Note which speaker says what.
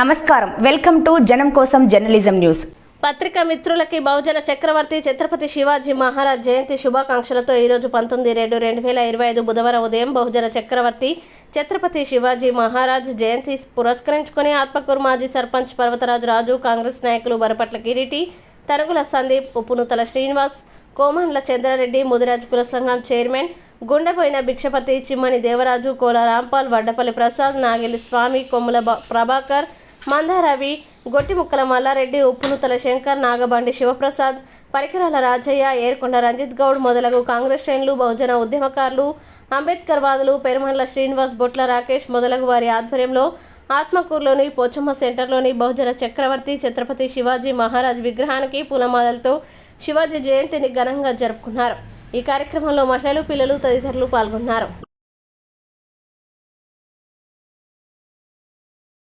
Speaker 1: నమస్కారం. Welcome to జనం కోసం జర్నలిజం న్యూస్.
Speaker 2: పత్రికా మిత్రులకి బహుజన చక్రవర్తి ఛత్రపతి శివాజీ మహారాజ్ జయంతి శుభాకాంక్షలతో ఈరోజు పంతొమ్మిది రెండు రెండు వేల ఇరవై ఐదు బుధవారం ఉదయం బహుజన చక్రవర్తి ఛత్రపతి శివాజీ మహారాజ్ జయంతి పురస్కరించుకుని ఆత్మకూరు మాజీ సర్పంచ్ పర్వతరాజు రాజు కాంగ్రెస్ నాయకులు బరపట్ల కిరీటి తరుగుల సందీప్ ఉప్పునుతల శ్రీనివాస్ కోమన్ల చంద్రారెడ్డి ముదిరాజు కుల సంఘం చైర్మన్ గుండెపోయిన భిక్షపతి చిమ్మని దేవరాజు కోల రాంపాల్ వడ్డపల్లి ప్రసాద్ నాగిలి స్వామి కొమ్ముల ప్రభాకర్ మందారవి గొట్టిముక్కల మల్లారెడ్డి ఉప్పునుతల శంకర్ నాగబండి శివప్రసాద్ పరికరాల రాజయ్య ఏర్కొండ రంజిత్ గౌడ్ మొదలగు కాంగ్రెస్ శ్రేణులు బహుజన ఉద్యమకారులు అంబేద్కర్ వాదులు పెరుమల్ల శ్రీనివాస్ బొట్ల రాకేష్ మొదలగు వారి ఆధ్వర్యంలో ఆత్మకూరులోని పోచమ్మ సెంటర్లోని బహుజన చక్రవర్తి ఛత్రపతి శివాజీ మహారాజ్ విగ్రహానికి పూలమాలలతో శివాజీ జయంతిని ఘనంగా జరుపుకున్నారు. ఈ కార్యక్రమంలో మహిళలు పిల్లలు తదితరులు పాల్గొన్నారు.